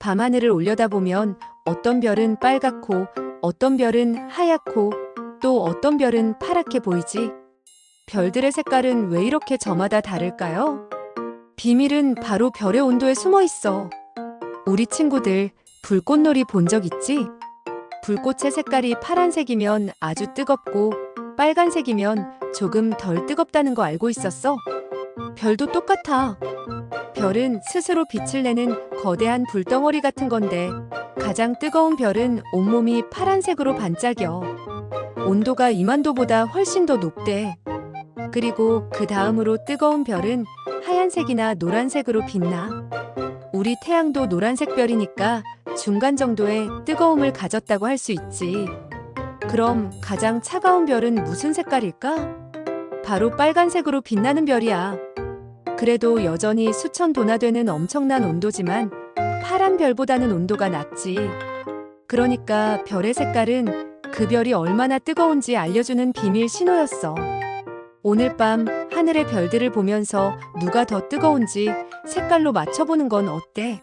밤하늘을 올려다보면 어떤 별은 빨갛고 어떤 별은 하얗고 또 어떤 별은 파랗게 보이지? 별들의 색깔은 왜 이렇게 저마다 다를까요? 비밀은 바로 별의 온도에 숨어 있어. 우리 친구들 불꽃놀이 본 적 있지? 불꽃의 색깔이 파란색이면 아주 뜨겁고 빨간색이면 조금 덜 뜨겁다는 거 알고 있었어? 별도 똑같아. 별은 스스로 빛을 내는 거대한 불덩어리 같은 건데 가장 뜨거운 별은 온몸이 파란색으로 반짝여. 온도가 2만 도보다 훨씬 더 높대. 그리고 그 다음으로 뜨거운 별은 하얀색이나 노란색으로 빛나. 우리 태양도 노란색 별이니까 중간 정도의 뜨거움을 가졌다고 할 수 있지. 그럼 가장 차가운 별은 무슨 색깔일까? 바로 빨간색으로 빛나는 별이야. 그래도 여전히 수천 도나 되는 엄청난 온도지만 파란 별보다는 온도가 낮지. 그러니까 별의 색깔은 그 별이 얼마나 뜨거운지 알려주는 비밀 신호였어. 오늘 밤 하늘의 별들을 보면서 누가 더 뜨거운지 색깔로 맞춰보는 건 어때?